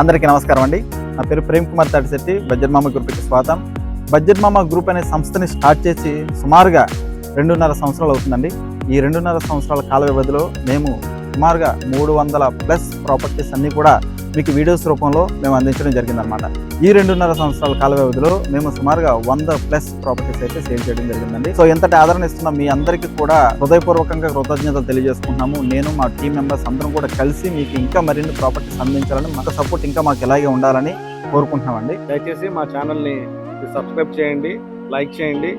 అందరికీ నమస్కారం అండి. నా పేరు ప్రేమ్ కుమార్ తాటిశెట్టి బజ్జర్మామ మామ గ్రూప్కి స్వాగతం. బజ్జర్మామ మామ గ్రూప్ అనే సంస్థని స్టార్ట్ చేసి సుమారుగా రెండున్నర సంవత్సరాలు అవుతుందండి. ఈ రెండున్నర సంవత్సరాల కాల వ్యవధిలో మేము సుమారుగా మూడు వందల ప్లస్ ప్రాపర్టీస్ అన్నీ కూడా మీకు వీడియోస్ రూపంలో మేము అందించడం జరిగిందనమాట ఈ రెండున్నర సంవత్సరాల కాల వ్యవధిలో మేము సుమారుగా వంద ప్లస్ ప్రాపర్టీస్ అయితే సేల్ చేయడం జరిగిందండి. సో ఎంతటి ఆదరణ ఇస్తున్న మీ అందరికీ కూడా హృదయపూర్వకంగా కృతజ్ఞతలు తెలియజేసుకుంటున్నాము. నేను మా టీం మెంబర్స్ అందరం కూడా కలిసి మీకు ఇంకా మరిన్ని ప్రాపర్టీస్ అందించాలని మాకు సపోర్ట్ ఇంకా మాకు ఇలాగే ఉండాలని కోరుకుంటున్నామండి. దయచేసి మా ఛానల్ని సబ్స్క్రైబ్ చేయండి లైక్ చేయండి.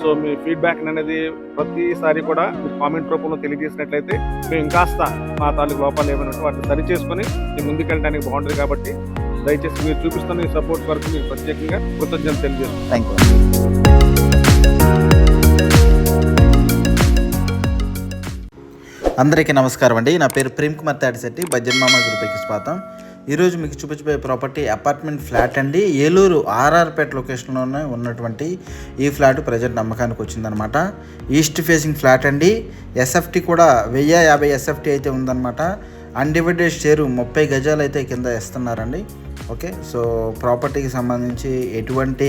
సో మీ ఫీడ్బ్యాక్ అనేది ప్రతిసారి కూడా మీరు కామెంట్ రూపంలో తెలియజేసినట్లయితే మేము ఇంకాస్త మా తాలూకు లోపాలు ఏమైనా ఉంటే వాటిని సరి చేసుకొని మేము ముందుకెళ్ళడానికి బాగుంటుంది కాబట్టి దయచేసి మీరు చూపిస్తున్న ఈ సపోర్ట్ వరకు మీకు ప్రత్యేకంగా కృతజ్ఞత తెలియజేస్తాను థ్యాంక్ యూ అందరికీ నమస్కారం అండి. నా పేరు ప్రేమ్ కుమార్ తాడిశెట్టి భజన్ మామ గ్రూప్కి స్వాగతం. ఈరోజు మీకు చూపించబోయే ప్రాపర్టీ అపార్ట్మెంట్ ఫ్లాట్ అండి. ఏలూరు ఆర్ఆర్పేట లొకేషన్లోనే ఉన్నటువంటి ఈ ఫ్లాట్ ప్రజెంట్ అమ్మకానికి వచ్చిందనమాట. ఈస్ట్ ఫేసింగ్ ఫ్లాట్ అండి. ఎస్ఎఫ్టీ కూడా వెయ్యి యాభై ఎస్ఎఫ్టీ అయితే ఉందన్నమాట అన్డివైడెడ్ షేరు ముప్పై గజాలు అయితే కింద ఇస్తున్నారండి. ఓకే? సో ప్రాపర్టీకి సంబంధించి ఎటువంటి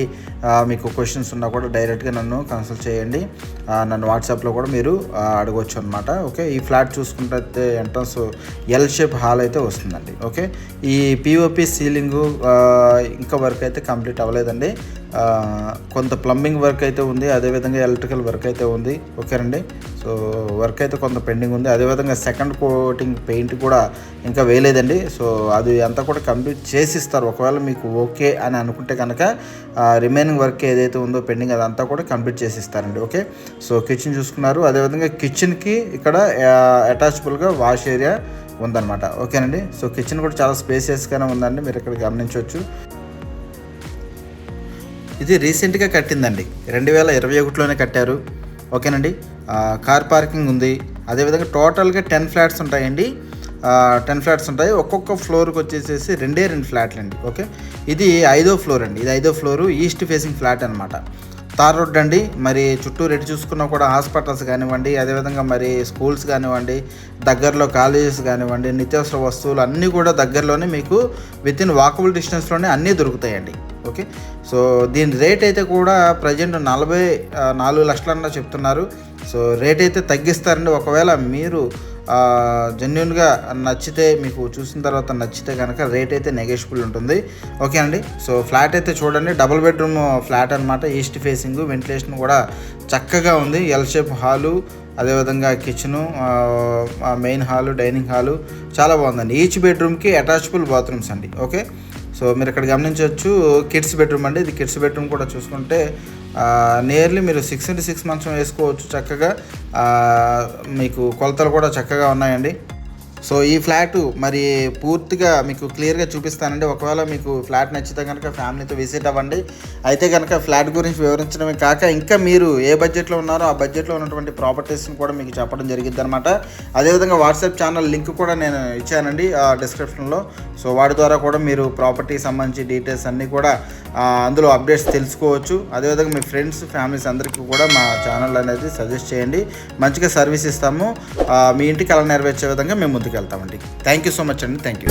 మీకు క్వశ్చన్స్ ఉన్నా కూడా డైరెక్ట్గా నన్ను కన్సల్ట్ చేయండి. నన్ను వాట్సాప్లో కూడా మీరు అడగవచ్చు అనమాట ఓకే? ఈ ఫ్లాట్ చూసుకుంటే ఎంట్రన్స్ ఎల్ షేప్ హాల్ అయితే వస్తుందండి. ఓకే? ఈ పిఓపి సీలింగు ఇంకా వర్క్ అయితే కంప్లీట్ అవ్వలేదండి. కొంత ప్లంబింగ్ వర్క్ అయితే ఉంది. అదేవిధంగా ఎలక్ట్రికల్ వర్క్ అయితే ఉంది. ఓకేనండి? సో వర్క్ అయితే కొంత పెండింగ్ ఉంది. అదేవిధంగా సెకండ్ కోటింగ్ పెయింట్ కూడా ఇంకా వేయలేదండి. సో అది అంతా కూడా కంప్లీట్ చేసిస్తారు. ఒకవేళ మీకు ఓకే అని అనుకుంటే కనుక రిమైనింగ్ వర్క్ ఏదైతే ఉందో పెండింగ్ అదంతా కూడా కంప్లీట్ చేసిస్తారండి. ఓకే సో కిచెన్ చూసుకున్నారు. అదేవిధంగా కిచెన్కి ఇక్కడ అటాచబుల్గా వాష్ ఏరియా ఉందన్నమాట. ఓకేనండి సో కిచెన్ కూడా చాలా స్పేసియస్గానే ఉందండి. మీరు ఇక్కడ గమనించవచ్చు. ఇది రీసెంట్గా కట్టిందండి. రెండు వేల ఇరవై ఒకటిలోనే కట్టారు. ఓకేనండి కార్ పార్కింగ్ ఉంది. అదేవిధంగా టోటల్గా టెన్ ఫ్లాట్స్ ఉంటాయండి. టెన్ ఫ్లాట్స్ ఉంటాయి. ఒక్కొక్క ఫ్లోర్కి వచ్చేసేసి రెండే రెండు ఫ్లాట్లు అండి ఓకే? ఇది ఐదో ఫ్లోర్ అండి. ఇది ఐదో ఫ్లోరు ఈస్ట్ ఫేసింగ్ ఫ్లాట్ అనమాట తార్ రోడ్ అండి. మరి చుట్టూ రెడ్డి చూసుకున్నా కూడా హాస్పిటల్స్ కానివ్వండి అదేవిధంగా మరి స్కూల్స్ కానివ్వండి దగ్గరలో కాలేజెస్ కానివ్వండి నిత్యావసర వస్తువులు అన్నీ కూడా దగ్గరలోనే మీకు విత్ ఇన్ వాకబుల్ డిస్టెన్స్లోనే అన్నీ దొరుకుతాయండి. ఓకే? సో దీని రేట్ అయితే కూడా ప్రజెంట్ నలభై నాలుగు లక్షలన్నా చెప్తున్నారు. సో రేట్ అయితే తగ్గిస్తారండి. ఒకవేళ మీరు జెన్యున్గా నచ్చితే మీకు చూసిన తర్వాత నచ్చితే కనుక రేట్ అయితే నెగోషియబుల్ ఉంటుంది. ఓకే అండి? సో ఫ్లాట్ అయితే చూడండి. డబుల్ బెడ్రూమ్ ఫ్లాట్ అనమాట ఈస్ట్ ఫేసింగ్ వెంటిలేషన్ కూడా చక్కగా ఉంది. ఎల్ షేప్ హాలు అదేవిధంగా kitchen main hall dining hall చాలా బాగుందండి. ఈచ్ బెడ్రూమ్కి అటాచబుల్ బాత్రూమ్స్ అండి. ఓకే సో మీరు ఇక్కడ గమనించవచ్చు కిడ్స్ బెడ్రూమ్ అండి. ఇది కిడ్స్ బెడ్రూమ్ కూడా చూసుకుంటే నియర్లీ మీరు సిక్స్ ఇంటూ సిక్స్ మంచం వేసుకోవచ్చు చక్కగా. మీకు కొలతలు కూడా చక్కగా ఉన్నాయండి. సో ఈ ఫ్లాట్ మరి పూర్తిగా మీకు క్లియర్గా చూపిస్తానండి. ఒకవేళ మీకు ఫ్లాట్ నచ్చితే కనుక ఫ్యామిలీతో విజిట్ అవ్వండి. అయితే కనుక ఫ్లాట్ గురించి వివరించడమే కాక ఇంకా మీరు ఏ బడ్జెట్లో ఉన్నారో ఆ బడ్జెట్లో ఉన్నటువంటి ప్రాపర్టీస్ని కూడా మీకు చెప్పడం జరిగింది అనమాట అదేవిధంగా వాట్సాప్ ఛానల్ లింక్ కూడా నేను ఇచ్చానండి ఆ డిస్క్రిప్షన్లో. సో వాటి ద్వారా కూడా మీరు ప్రాపర్టీకి సంబంధించి డీటెయిల్స్ అన్నీ కూడా అందులో అప్డేట్స్ తెలుసుకోవచ్చు. అదేవిధంగా మీ ఫ్రెండ్స్ ఫ్యామిలీస్ అందరికీ కూడా మా ఛానల్ అనేది సజెస్ట్ చేయండి. మంచిగా సర్వీస్ ఇస్తాము. మీ ఇంటికి అలా నెరవేర్చే విధంగా మేము ముందుకు వెళ్తామండి థ్యాంక్ యూ సో మచ్ అండి. Thank you